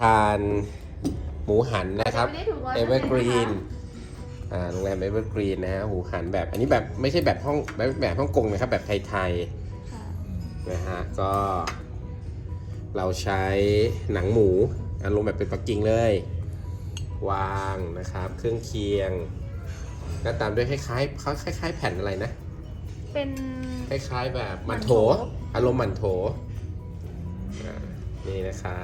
ทานหมูหันนะครับไม่ได้ถูกร้อยเอเวอร์กรีนนะคะอ่าโรงแรมเอเวอร์กรีนนะฮะหมูหันแบบอันนี้แบบไม่ใช่แบบห้องแบบแบบฮ่องกงนะครับ แบบไทยค่ะๆนะฮะก็เราใช้หนังหมูอารมณ์แบบเป็นปักกิ่งเลย วางนะครับ เครื่องเคียงแล้วตามด้วยคล้ายๆเขาคล้าย ๆ แผ่นอะไรนะ เป็นคล้ายๆแบบมันโถมันโถอารมณ์มันโถอ่านี่นะคะ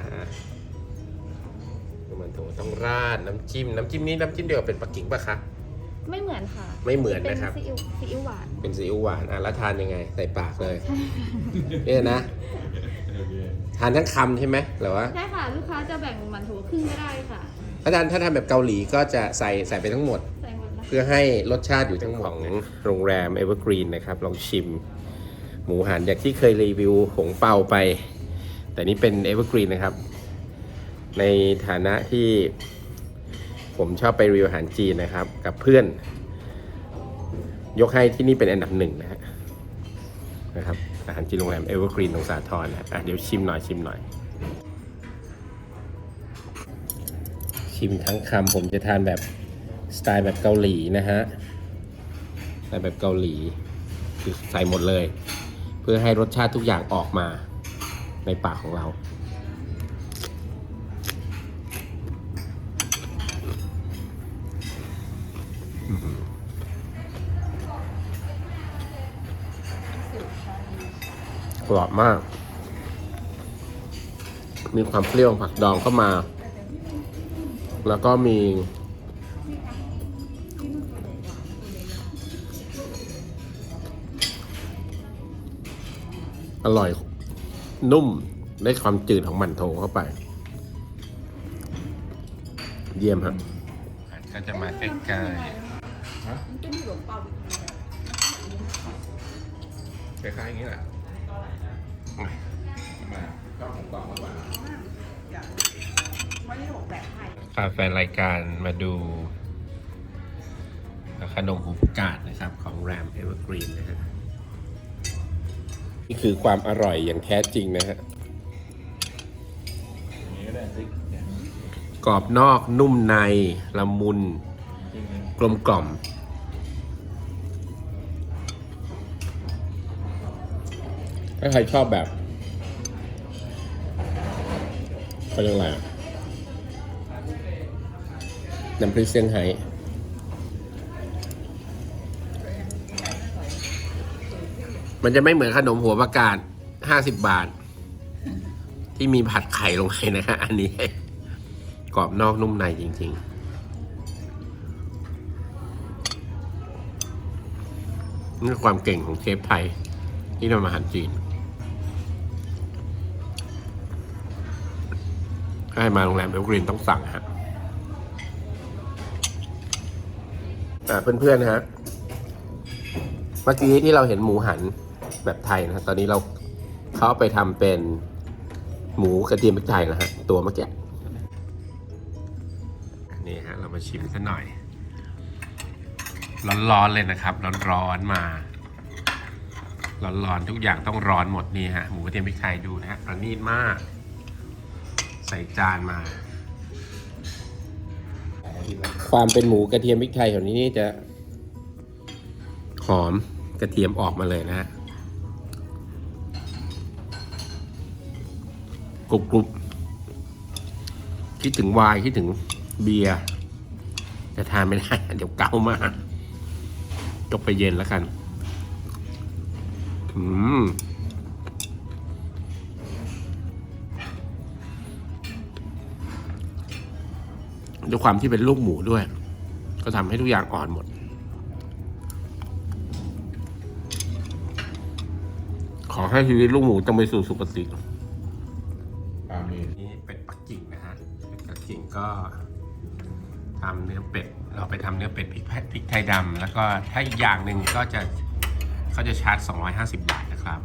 มันโถต้องราดน้ำจิ้มน้ำจิ้มนี้น้ำจิ้มเดียวกับเป็นปักกิ่งปะคะไม่เหมือนค่ะไม่เหมือนนะครับ เป็นซีอิ๊วซีอิ๊วหวาน เป็นซีอิ๊วหวานอะแล้วทานยังไง ใส่ปากเลย เนี่ยนะ ทานทั้งคำใช่ไหมหรือว่าใช่ค่ะ ลูกค้าจะแบ่งมันโถครึ่งก็ได้ค่ะถ้าทานถ้าทานแบบเกาหลีก็จะใส่ใส่ไปทั้งหมด ใส่หมดนะคะเพื่อให้รสชาติอยู่ทั้งหมดของโรงแรมเอเวอร์กรีนนะครับ ลองชิม หมูหันจากที่เคยรีวิวหงเปาไป แต่นี่เป็นเอเวอร์กรีนนะครับ ในฐานะที่ผมชอบไปรีวิวอาหารจีนนะครับ กับเพื่อน ยกให้ที่นี่เป็นอันดับหนึ่งนะฮะนะครับอาหารจีนโรงแรมเอเวอร์กรีนตรงสาทรนะอะเดี๋ยวชิมหน่อยชิมหน่อย ชิมทั้งคำผมจะทานแบบสไตล์แบบเกาหลีนะฮะสไตล์แบบเกาหลีคือใส่หมดเลย เพื่อให้รสชาติทุกอย่างออกมาในปากของเรา กรอบมาก มีความเปรี้ยวผักดองเข้ามา แล้วก็มี อร่อย นุ่ม ได้ความจืดของมันโถเข้าไป เยี่ยมครับ ก็จะมาใกล้ๆ คล้ายๆอย่างนี้แหละมาก็ของกล่องมาบ้างพาแฟนรายการมาดู ขนมหูกาดนะครับ ของแรมเอเวอร์กรีนนะฮะนี่คือความอร่อยอย่างแท้จริงนะฮะกรอบนอกนุ่มในละมุน กลมกล่อม ถ้าใครชอบแบบเขาเรียกอะไรน้ำพริกเซี่ยงไฮ้มันจะไม่เหมือนขนมหัวประกาศห้าสิบบาท ที่มีผัดไข่ลงไปนะฮะอันนี้ กรอบนอกนุ่มในจริง ๆนี่คือความเก่งของเชฟไทยที่ทำอาหารจีน ให้มาโรงแรมเอลกรีนต้องสั่งฮะอ่าเพื่อนๆนะฮะ เมื่อกี้ที่เราเห็นหมูหันแบบไทยนะฮะตอนนี้เราเขาไปทำเป็นหมูกระเทียมพริกไทยนะฮะ ตัวเมื่อกี้นี่ฮะ เรามาชิมสักหน่อย ร้อนๆเลยนะครับ ร้อนๆมา ร้อนๆทุกอย่างต้องร้อนหมดนี่ฮะ หมูกระเทียมพริกไทยดูนะฮะประณีตมาก ใส่จานมาความเป็นหมูกระเทียมพริกไทยของนี้นี่จะ หอมกระเทียมออกมาเลยนะฮะกรุบกรุบคิดถึงวน์คิดถึงเบียร์จะทานไม่ได้ เดี๋ยวเกามากจบไปเย็นแล้วกัน อืม ด้วยความที่เป็นลูกหมูด้วย ก็ทำให้ทุกอย่างอ่อนหมด ขอให้ชีวิตลูกหมูจงไปสู่สุคติอามีนี่เป็ดปักกิ่งนะฮะเป็ดปักกิ่งก็ทำเนื้อเป็ด เราไปทำเนื้อเป็ดพริกแพพริกไทยดำแล้วก็ถ้าอีกอย่างหนึ่งก็จะเขาจะชาร์จ 250 บาทนะครับ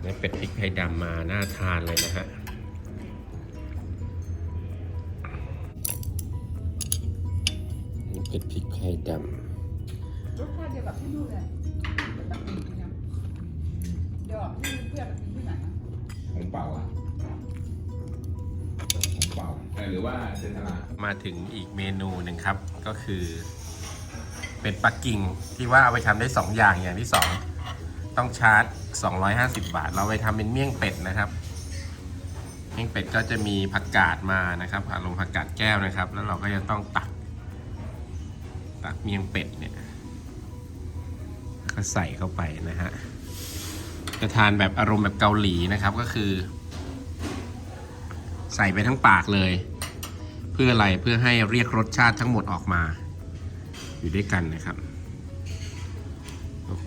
เนื้อเป็ดพริกไทยดำมาน่าทานเลยนะฮะ เนื้อเป็ดพริกไทยดำรสชาติเดียวกับที่นู่นเลยเป็นแบบนี้นะเดี๋ยวที่เพื่อนไปกินที่ไหนนะของเปล่าอะหรือว่าเซนทรัลมาถึงอีกเมนูหนึ่งครับ ก็คือ เป็ดปักกิ่งที่ว่าเอาไปทำได้ 2 อย่างอย่างที่ 2 ต้องชาร์จ 250 บาท เราไปทำเป็นเมี่ยงเป็ดนะครับเมี่ยงเป็ดก็จะมีผักกาดมานะครับอารมณ์ผักกาดแก้วนะครับ แล้วเราก็จะต้องตัก ตักเมี่ยงเป็ดเนี่ยก็ใส่เข้าไปนะฮะจะทานแบบอารมณ์แบบเกาหลีนะครับก็คือ ใส่ไปทั้งปากเลย เพื่ออะไรเพื่อให้เรียกรสชาติทั้งหมดออกมา อยู่ด้วยกันนะครับโอ้โห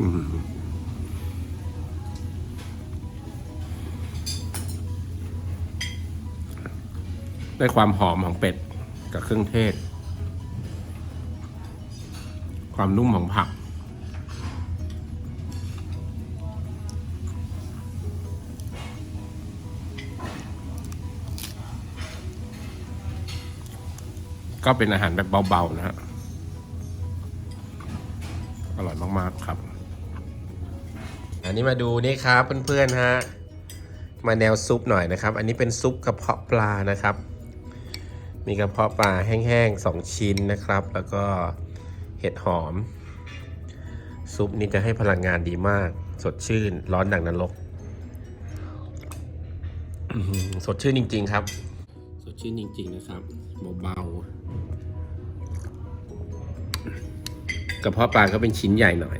อื้อ ได้ความหอมของเป็ดกับเครื่องเทศ ความนุ่มของผัก ก็เป็นอาหารแบบเบาๆนะฮะ อร่อยมากๆครับ อันนี้มาดูนี่ครับเพื่อนๆฮะ มาแนวซุปหน่อยนะครับ อันนี้เป็นซุปกระเพาะปลานะครับ มีกระเพาะปลาแห้งๆสองชิ้นนะครับ แล้วก็เห็ดหอม ซุปนี้จะให้พลังงานดีมาก สดชื่น ร้อนดังนรกสดชื่นจริง ๆ ครับ สดชื่นจริง ๆ นะครับเบาๆกระเพาะปลาก็เป็นชิ้นใหญ่หน่อย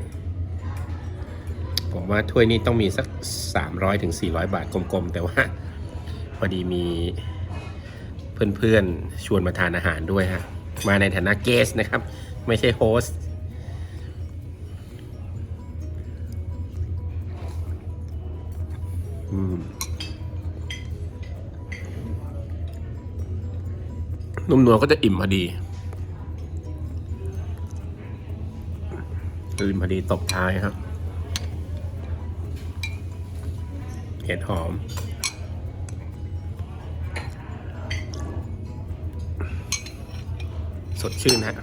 ผมว่าถ้วยนี้ต้องมีสัก 300ถึง400 บาทกลม ๆ แต่ว่า พอดีมี เพื่อนๆ ชวนมาทานอาหารด้วยฮะ มาในฐานะเกสนะครับ ไม่ใช่โฮสนุ่มนวลก็จะอิ่มพอดีอิ่มพอดีตบท้ายครับ เห็ดหอม สดชื่นฮะ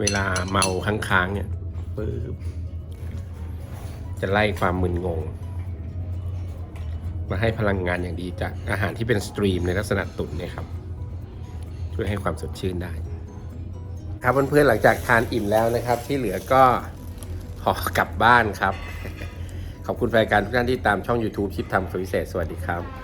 เวลาเมาค้างๆเนี่ยปึ๊บจะไล่ความมึนงง มาให้พลังงานอย่างดีจากอาหารที่เป็นสตรีมในลักษณะตุ๋นเนี่ยครับ ช่วยให้ความสดชื่นได้ ครับเพื่อนๆหลังจากทานอิ่มแล้วนะครับ ที่เหลือก็ขอกลับบ้านครับ ขอบคุณแฟนการทุกท่านที่ตามช่อง YouTube คิดทำสวิเศษ สวัสดีครับ